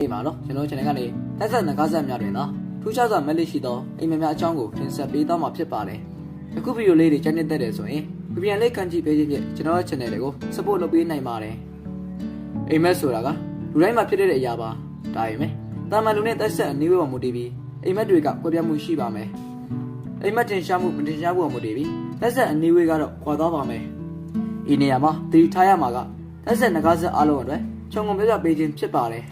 ဒီမှာနော်ကျွန်တော် channel ကနေတက်ဆက်ငကားဆက်များတွင်တော့ထူးခြားစွာမက်လက်ရှိသောအိမ်မက်များအကြောင်းကိုတင်ဆက်ပေးသွားမှာဖြစ်ပါတယ်အခုဗီဒီယိုလေးတွေကြိုက်နေတဲ့တဲ့ဆိုရင်ပြန်လေးကန်ကြည့်ပေးခြင်းဖြင့်ကျွန်တော်ရဲ့ channel တွေကို support လုပ်ပေးနိုင်ပါတယ်အိမ်မက်ဆိုတာကလူတိုင်းမှာဖြစ်တဲ့အရာပါဒါပေမဲ့တာမန်လူနဲ့တက်ဆက်အနည်းဝေးပေါ်မူတည်ပြီးအိမ်မက်တွေကကွဲပြားမှုရှိပါမယ်အိမ်မက်တင်ရှားမှုမတင်ရှားမှုပေါ်မူတည်ပြီးတက်ဆက်အနည်းဝေးကတော့ခွာသွားပါမယ်ဒီနေရာမှာတတိထားရမှာကတက်ဆက်ငကားဆက်အားလုံးအတွက်ခြုံငုံပြပြပေးခြင်းဖြစ်ပါတယ်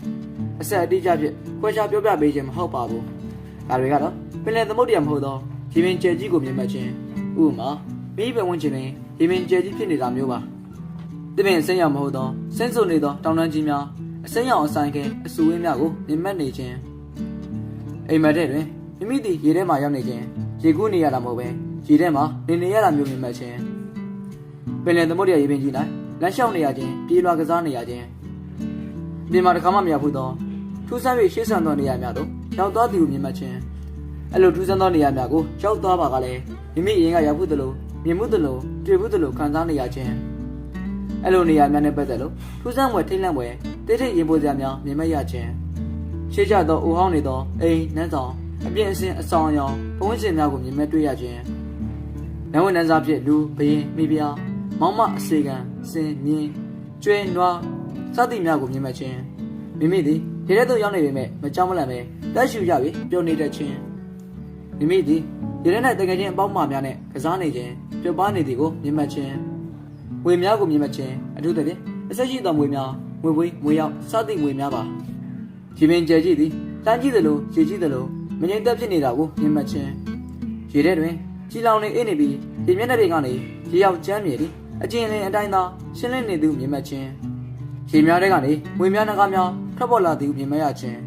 အဆက်အတိအကျဖြစ်ခွဲခြားပြောပြပေးခြင်းမဟုတ်ပါဘူး။ဒါတွေကတော့ပင်လယ်သမုဒ္ဒရာမဟုတ်သောရေပင်ကျဲကြီးကိုမြင်မှတ်ခြင်းဥပမာမိဘဝင်ခြင်းတွင်ရေပင်ကျဲကြီးဖြစ်နေတာမျိုးပါ။တပင်အစိမ်းရောင်မဟုတ်သောဆင်းဆုနေသောတောင်တန်းကြီးများအစိမ်းရောင်အဆိုင်ကဲအဆူဝင်းများကိုမြင်မှတ်နေခြင်းအိမ်မက်တဲ့တွင်မိမိသည်ရေထဲမှာရောက်နေခြင်းရေကူးနေရတာမဟုတ်ပဲရေထဲမှာနေနေရတာမျိုးမြင်မှတ်ခြင်းပင်လယ်သမုဒ္ဒရာရေပင်ကြီး၌လမ်းလျှောက်နေရခြင်းပြေးလွှာကစားနေရခြင်းဒီမှာတစ်ခါမှမရောက်ဘူးတော့ ထူးဆန်း၍ရှေ့ဆန်သောနေရာများသို့ရောက်သွားသည်ကိုမြင်မှတ်ခြင်းအဲ့လိုထူးဆန်းသောနေရာများကိုရောက်သွားပါကလည်းမိမိအရင်ကရောက်ဘူးသလိုမြင်မှုသလိုတွေ့ဘူးသလိုခံစားနေရခြင်းအဲ့လိုနေရာများနဲ့ပတ်သက်လို့ထူးဆန်းွယ်ထိတ်လန့်ွယ်တိတ်ထိတ်ရင်ပိုးစရာများမြင်မှတ်ရခြင်းရှေ့ကျသောအိုဟောင်းနေသောအိမ်နန်းဆောင်အပြင်အစင်အဆောင်အယောင်ဘဝင်းစင်များကိုမြင်မဲ့တွေ့ရခြင်းနန်းဝင်နန်းစားဖြစ်လူဘရင်မိဖုရားမောင်မအစေခံစင်မြင်းကျွဲနွားစသည်များကိုမြင်မှတ်ခြင်းမိမိသည် ဒီထဲသို့ရောက်နေပေမဲ့မကြောက်မလန့်ပဲတက်ရှူရပြီးပျော်နေတတ်ခြင်းမိမိသည်ဒီထဲ၌တကယ်ချင်းအပေါင်းမာများနဲ့ကစားနေခြင်းပျော်ပါနေသည်ကိုမြင်မှတ်ခြင်းဝေများကိုမြင်မှတ်ခြင်းအထူးသဖြင့်အဆက်ရှိသောမွေများမွေပွေးမွေရောက်စသည်မွေများပါဒီပင်ကျဲကြည့်သည်တန်းကြည့်သလိုရေကြည့်သလိုမငြိမ်သက်ဖြစ်နေတာကိုမြင်မှတ်ခြင်းရေထဲတွင်ကြည်လောင်နေအိနေပြီးဒီမျက်နှာတွေကနေရေရောက်ကျမ်းမြေသည်အကျဉ်းလင်းအတိုင်းသာရှင်းလင်းနေသူမြင်မှတ်ခြင်းရေများတဲ့ကနေငွေများနှကားများ ထွက်ပေါ်လာသည်ကိုမြင်မရခြင်း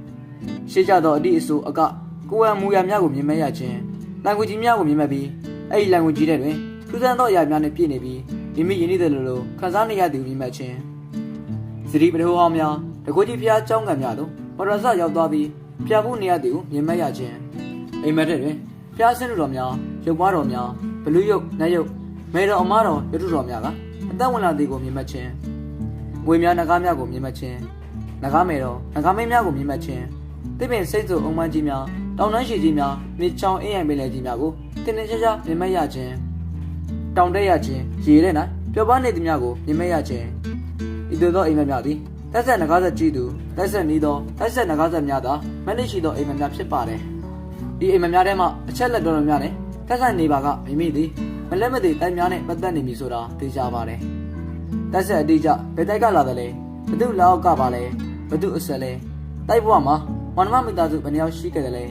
ရှေ့ကျသောအတိအဆိုအကကိုယ်ဝံမူရများကိုမြင်မရခြင်းလန်ကွကြီးများကိုမြင်မပြီးအဲ့ဒီလန်ကွကြီးတဲ့တွင်ထူးဆန်းသောအရာများနဲ့ပြည့်နေပြီးမိမိရင်းနှီးတဲ့လိုလိုခံစားနေရသည်ကိုမြင်မခြင်းစတိပထိုးဟောင်းများတကူကြီးဖျားကြောင်းကံများတို့မော်တော်ဆရောက်သွားပြီးဖျားဖို့နေရသည်ကိုမြင်မရခြင်းအိမ်မက်တဲ့တွင်ဖျားဆင်းတော်များရုပ်ပွားတော်များဘလူးရုပ်နတ်ရုပ်မေတော်အမားတော်ရုပ်ထုတော်များကအသက်ဝင်လာသည်ကိုမြင်မခြင်းငွေများနဂါးများကိုမြင်မှတ်ခြင်း နဂါးမယ်တော့နဂါးမင်းများကိုမြင်မှတ်ခြင်းတိပင်စိတ်ဆိုအုံမန်းကြီးများတောင်တန်းရှိကြီးများမြေချောင်းအင်းရံပင်လယ်ကြီးများကိုတင်းတင်းကြပ်ကြပ်မြင်မှတ်ရခြင်းတောင်တက်ရခြင်းရေထဲ၌ပျော်ပါနေသည်များကိုမြင်မှတ်ရခြင်းဤသို့သောအိမ်မက်များသည်တက်ဆက်နဂါးဆက်ကြည့်သူတက်ဆက်နီးသောတက်ဆက်နဂါးဆက်များသာမနစ်ရှိသောအိမ်မက်များဖြစ်ပါတယ်ဒီအိမ်မက်များထဲမှာအချက်လက်တော်တော်များနဲ့တက်ဆက်နေပါကမိမိသည်မလက်မသေးတိုက်များနဲ့ပတ်သက်နေပြီဆိုတာသိကြပါတယ်တက်ဆက်အတိအကျဘယ်တိုက်ကလာတယ်လဲဘသူလောက်ကပါလဲ ဘသူအဆက်လဲတိုက်ဘဝမှာဝန္ဒမမိသားစုဘယ်နှယောက်ရှိခဲ့တယ်လဲ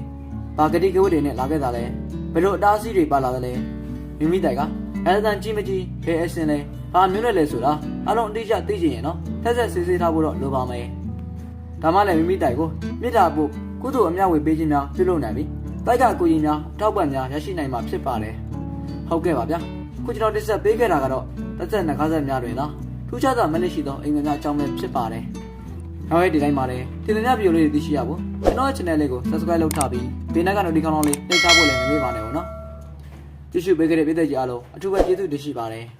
ဘာဂတိကဝတ်တွေနဲ့လာခဲ့တာလဲဘယ်လိုအတားအဆီးတွေပါလာတယ်လဲမိမိတိုက်ကအဲဒါတန်ကြီးမကြီးဘယ်အစင်လဲဘာမျိုးနဲ့လဲဆိုတာအလုံးအတိအကျသိချင်ရင်နော်တက်ဆက်စစ်စစ်ထားဖို့တော့လိုပါမယ်ဒါမှလည်းမိမိတိုက်ကိုမေတ္တာပို့ကုသိုလ်အမြဝေပေးခြင်းများပြုလုပ်နိုင်ပြီတိုက်ကကိုကြီးများအထောက်ပံ့များရရှိနိုင်မှာဖြစ်ပါတယ်ဟုတ်ကဲ့ပါဗျာခုကျွန်တော်တင်ဆက်ပေးခဲ့တာကတော့တက်ဆက်နှကားဆက်များတွင်လားထူးခြားစွာမနစ်ရှိသောအိမ်မက်များအကြောင်းပဲဖြစ်ပါတယ်။ နောက်ရက်ဒီတိုင်းမှာလည်းတင်ပြဗီဒီယိုလေးတွေသိရှိရဖို့ကျွန်တော်ရဲ့ channel လေးကို subscribe လုပ်ထားပြီးဘေးနားက notification လေးနှိပ်ထားဖို့လည်းမမေ့ပါနဲ့ဘူးနော်။ကြည့်ရှုပေးခဲ့တဲ့ပြည်သက်ကြီးအားလုံးအထူးပဲကျေးဇူးတင်ရှိပါတယ်။